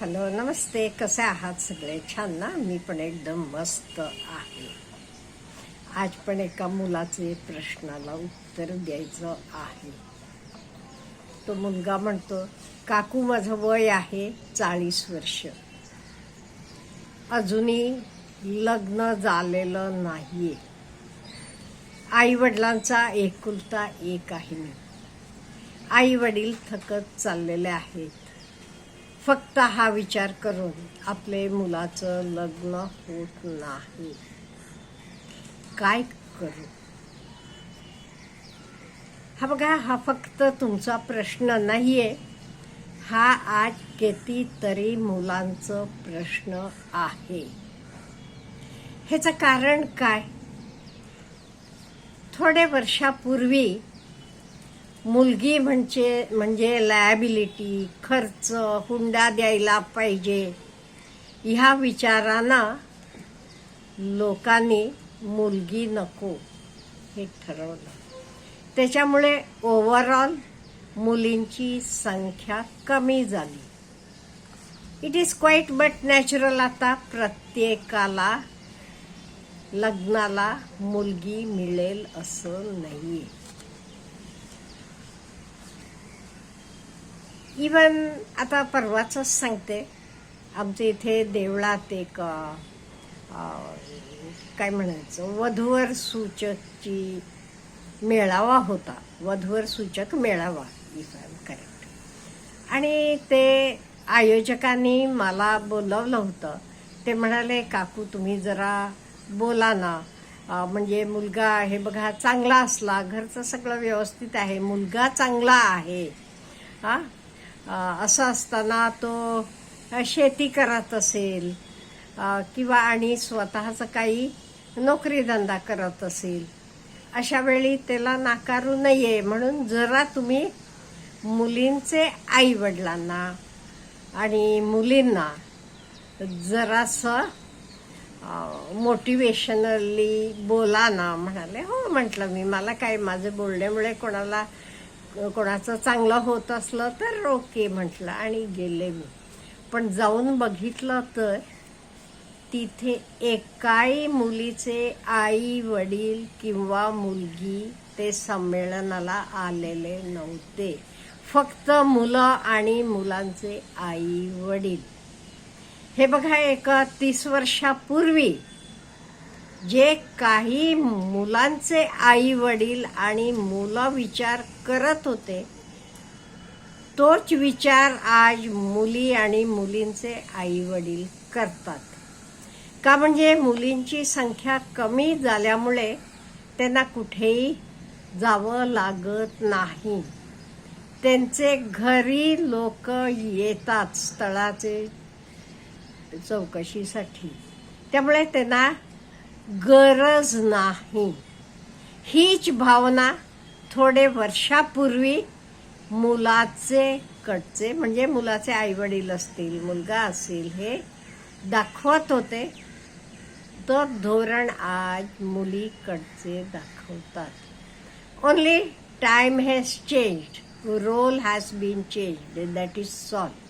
Hello नमस्ते. कसे आहात सगळे? छान ना? मी पण एकदम मस्त आहे. आज पण एका मुलाचे प्रश्नाला उत्तर द्यायचं आहे. तो मुलगा म्हणतो काकू माझं वय आहे चाळीस वर्ष. अजूनही लग्न झालेलं नाहीये. आई वडिलांचा एकुलता एक आहे मी. आई वडील थकत चाललेले आहेत. फक्त हा विचार करून आपले मुलाचं लग्न होत नाही. काय करू? हा बघा हा फक्त तुमचा प्रश्न नाही आहे हा आज कितीतरी मुलांचं प्रश्न आहे. ह्याचं कारण काय? थोडे वर्षापूर्वी मुलगी म्हणजे म्हणजे लायबिलिटी खर्च हुंडा द्यायला पाहिजे. ह्या विचारांना लोकांनी मुलगी नको हे ठरवलं. त्याच्यामुळे ओव्हरऑल मुलींची संख्या कमी झाली. It is quite but natural आता प्रत्येकाला लग्नाला मुलगी मिळेल असं नाही इवन आता परवाचंच सांगते आमच्या इथे देवळात एक काय म्हणायचं वधूवर सूचकची मेळावा होता. वधूवर सूचक मेळावा इफ आय एम करेक्ट आणि ते आयोजकांनी मला बोलवलं होतं. ते म्हणाले काकू तुम्ही जरा बोला ना. म्हणजे मुलगा हे बघा चांगला असला घरचं सगळं व्यवस्थित आहे मुलगा चांगला आहे. हां? असं असताना तो शेती करत असेल किंवा आणि स्वतःचं काही नोकरीधंदा करत असेल अशा वेळी त्याला नाकारू नये. म्हणून जरा तुम्ही मुलींचे आई वडिलांना आणि मुलींना जरासं मोटिवेशनली बोला ना म्हणाले. हो म्हटलं मी मला काय माझे बोलण्यामुळे कोणाला कोणाचं चांगलं होत असलं तर ओके म्हटलं आणि गेले मी. पण जाऊन बघितलं तर तिथे एकाही मुलीचे आई वडील किंवा मुलगी ते संमेलनाला आलेले नव्हते. फक्त मुलं आणि मुलांचे आई वडील. हे बघा एक तीस वर्षापूर्वी जे काही मुलांचे आई वडील आणि मुलं विचार करत होते तोच विचार आज मुली आणि मुलींचे आई वडील करतात. का म्हणजे मुलींची संख्या कमी झाल्यामुळे त्यांना कुठेही जावं लागत नाही. त्यांचे घरी लोक येतात स्थळाचे चौकशीसाठी. त्यामुळे त्यांना गरज नाही. हीच भावना थोडे वर्षापूर्वी मुलाचे कडचे म्हणजे मुलाचे आईवडील असतील मुलगा असेल हे दाखवत होते. तो धोरण आज मुलीकडचे दाखवतात. Only time has changed role has been changed that is solve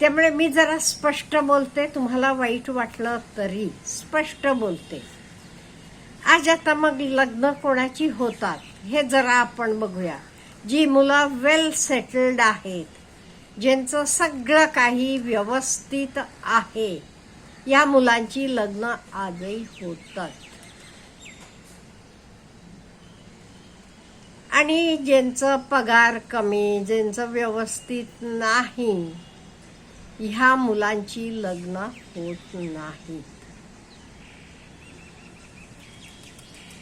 त्यामुळे मी जरा स्पष्ट बोलते तुम्हाला वाईट वाटलं तरी स्पष्ट बोलते. आज आता मग लग्न कोणाची होतात हे जरा आपण बघूया. जी मुलं वेल सेटल्ड आहेत ज्यांचं सगळं काही व्यवस्थित आहे या मुलांची लग्न आजही होतात. आणि ज्यांचं पगार कमी ज्यांचं व्यवस्थित नाही ह्या मुलांची लग्न होत नाहीत.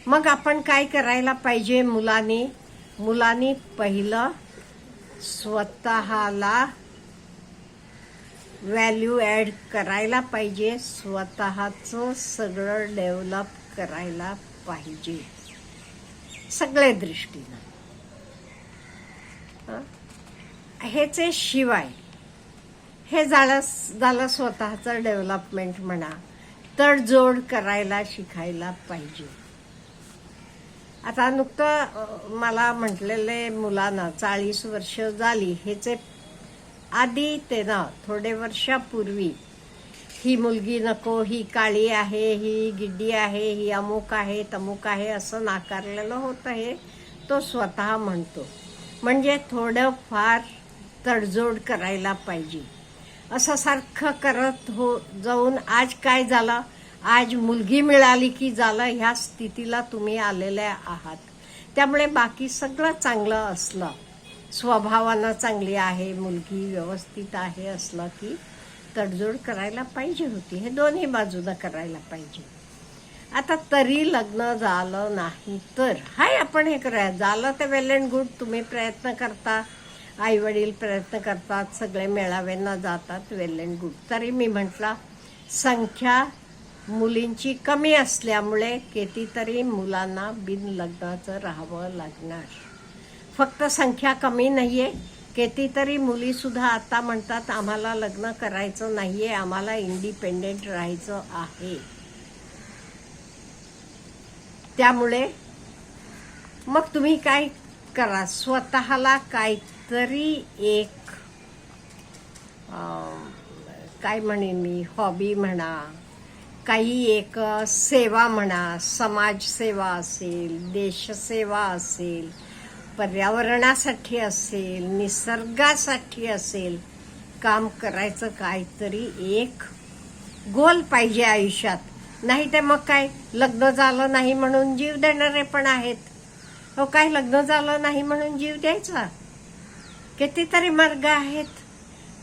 मग आपण काय करायला पाहिजे मुलांनी? मुलांनी पहिलं स्वतःला व्हॅल्यू ॲड करायला पाहिजे. स्वतःचं सगळं डेव्हलप करायला पाहिजे. सगळ्या दृष्टीनं. ह्याचे शिवाय. हे झालं झालं स्वतःचं डेव्हलपमेंट म्हणा. तडजोड करायला शिकायला पाहिजे. आता नुकतं मला म्हटलेले मुलांना चाळीस वर्ष झाली हेचे आधी ते ना थोडे वर्षापूर्वी ही मुलगी नको ही काळी आहे ही गिड्डी आहे ही अमुक आहे तमुक आहे असं नाकारलेलं होतं हे तो स्वतः म्हणतो. म्हणजे थोडं फार तडजोड करायला पाहिजे. असं सारखं करत हो जाऊन आज काय झालं? आज मुलगी मिळाली की झालं? ह्या स्थितीला तुम्ही आलेल्या आहात. त्यामुळे बाकी सगळं चांगलं असलं. स्वभावानं चांगली आहे मुलगी व्यवस्थित आहे असलं की तडजोड करायला पाहिजे होती. हे दोन्ही बाजूनं करायला पाहिजे. आता तरी लग्न झालं नाही तर. हाय आपण हे करूया झालं तर वेल अँड गुड तुम्ही प्रयत्न करता. आई वडील प्रयत्न करतात सगळे मेळाव्यांना जातात वेल अँड गुड तरी मी म्हटला संख्या मुलींची कमी असल्यामुळे कितीतरी मुलांना बिन लग्नाचं राहावं लागणार. फक्त संख्या कमी नाही आहे कितीतरी मुलीसुद्धा आता म्हणतात आम्हाला लग्न करायचं नाही आहे आम्हाला इंडिपेंडेंट राहायचं आहे. त्यामुळे मग तुम्ही काय करा? स्वतःला काय तरी एक काय म्हणेन मी हॉबी म्हणा काही एक सेवा म्हणा समाजसेवा असेल देशसेवा असेल पर्यावरणासाठी असेल निसर्गासाठी असेल काम करायचं काहीतरी एक गोल पाहिजे आयुष्यात. नाही तर मग काय? लग्न झालं नाही म्हणून जीव देणारे पण आहेत. हो काय लग्न झालं नाही म्हणून जीव द्यायचा? कितीतरी मार्ग आहेत.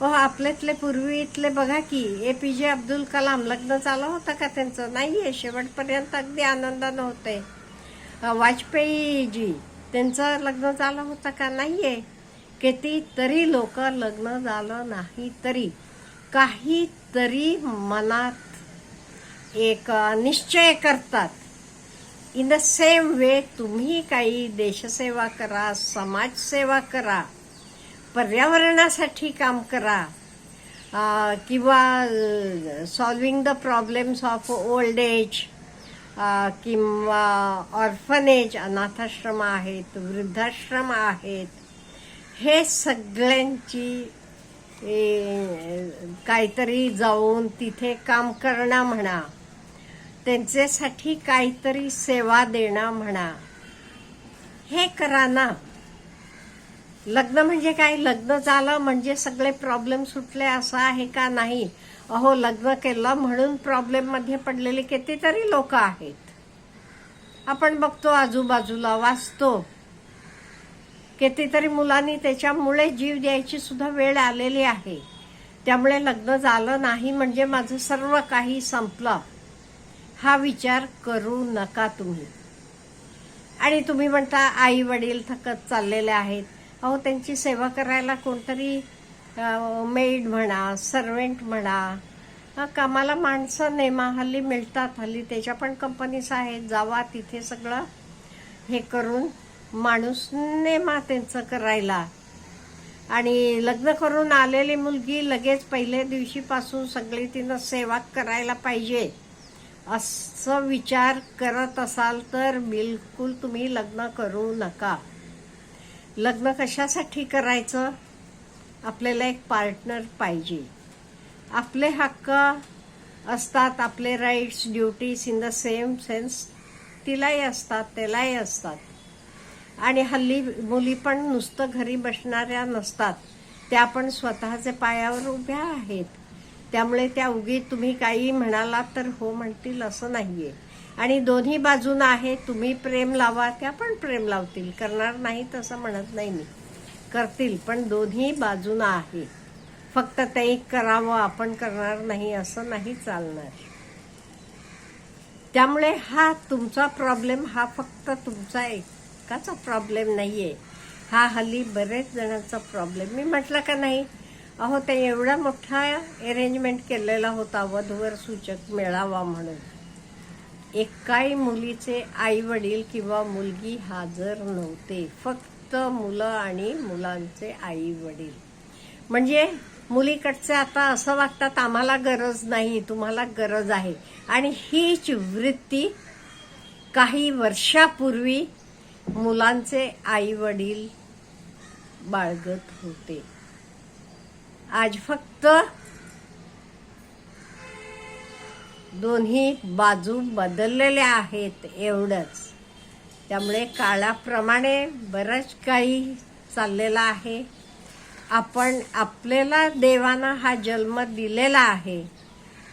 हो आपल्यातले पूर्वी इथले बघा की ए पी जे अब्दुल कलाम लग्न झालं होतं का त्यांचं? नाही आहे शेवटपर्यंत अगदी आनंदानं होते वाजपेयीजी त्यांचं लग्न झालं होतं का? नाही आहे कितीतरी लोक लग्न झालं नाही तरी काहीतरी मनात एक निश्चय करतात. इन द सेम वे तुम्ही काही देशसेवा करा समाजसेवा करा. पर्यावरणासाठी काम करा. किंवा solving the problems of old age किंवा ऑर्फनेज अनाथाश्रम आहेत वृद्धाश्रम आहेत. हे सगळ्यांची काहीतरी जाऊन तिथे काम करणं म्हणा. त्यांच्यासाठी काहीतरी सेवा देणं म्हणा. हे करा ना. लग्न म्हणजे काय? लग्न झालं म्हणजे सगळे प्रॉब्लेम सुटले असं आहे का नाही? अहो लग्न केलं म्हणून प्रॉब्लेममध्ये पडलेले कितीतरी लोक आहेत. आपण बघतो आजूबाजूला वाचतो. कितीतरी मुलांनी त्याच्यामुळे जीव द्यायची सुद्धा वेळ आलेली आहे. त्यामुळे लग्न झालं नाही म्हणजे माझं सर्व काही संपलं. हा विचार करू नका तुम्ही. आणि तुम्ही म्हणता आई वडील थकत चाललेले आहेत. अहो त्यांची सेवा करायला कोणतरी मेड म्हणा सर्वेंट म्हणा कामाला माणसं नेमा हल्ली मिळतात हल्ली त्याच्या पण कंपनीज आहेत जावा तिथे सगळं हे करून माणूस नेमा त्यांचं करायला. आणि लग्न करून आलेली मुलगी लगेच पहिल्या दिवशीपासून सगळी तिनं सेवा करायला पाहिजे असं विचार करत असाल तर बिलकुल तुम्ही लग्न करू नका. लग्न कशासाठी करायचं? आपल्याला एक पार्टनर पाहिजे. आपले हक्क असतात आपले rights duties in the same sense तिलाही असतात त्यालाही असतात. आणि हल्ली मुली पण नुसतं घरी बसणाऱ्या नसतात. त्या पण स्वतःच्या पायावर उभ्या आहेत. त्यामुळे त्या उगी तुम्ही काही म्हणालात तर हो म्हणतील असं नाही आहे आणि दोन्ही बाजूनं आहे तुम्ही प्रेम लावा त्या पण प्रेम लावतील. करणार नाही तसं म्हणत नाही मी. करतील पण दोन्ही बाजूनं आहे. फक्त ते करावं आपण करणार नाही असं नाही चालणार. त्यामुळे हा तुमचा प्रॉब्लेम हा फक्त तुमचा एकाचा प्रॉब्लेम नाही आहे हा हल्ली बरेच जणांचा प्रॉब्लेम मी म्हटलं का नाही अहो ते एवढा मोठा अरेंजमेंट केलेला होता वधूवर सूचक मिळावा म्हणून. एकाही मुलीचे आई वडील किंवा मुलगी हजर नव्हते. फक्त मुलं आणि मुलांचे आई वडील म्हणजे मुलीकडचे आता असं वागतात आम्हाला गरज नाही तुम्हाला गरज आहे. आणि हीच वृत्ती काही वर्षापूर्वी मुलांचे आई वडील बाळगत होते. आज फक्त दोन्ही बाजू बदललेल्या आहेत एवढंच. त्यामुळे काळाप्रमाणे बरंच काही चाललेलं आहे. आपण आपल्याला देवानं हा जन्म दिलेला आहे.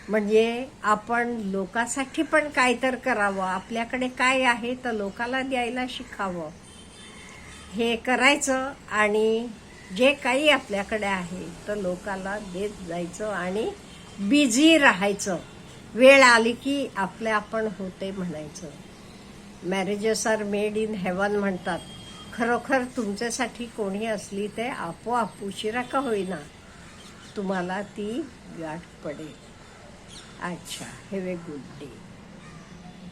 म्हणजे आपण लोकासाठी पण काय तर करावं. आपल्याकडे काय आहे तर लोकाला द्यायला शिकावं हे करायचं आणि जे काही आपल्याकडे आहे तर लोकाला देत जायचं आणि बिझी राहायचं. वेळ आली की आपले आपण होते म्हणायचं. Marriages are made in heaven म्हणतात. खरोखर तुमच्यासाठी कोणी असली ते आपोआप उशिरा का होईना? तुम्हाला ती गाठ पडेल. अच्छा हॅव ए गुड डे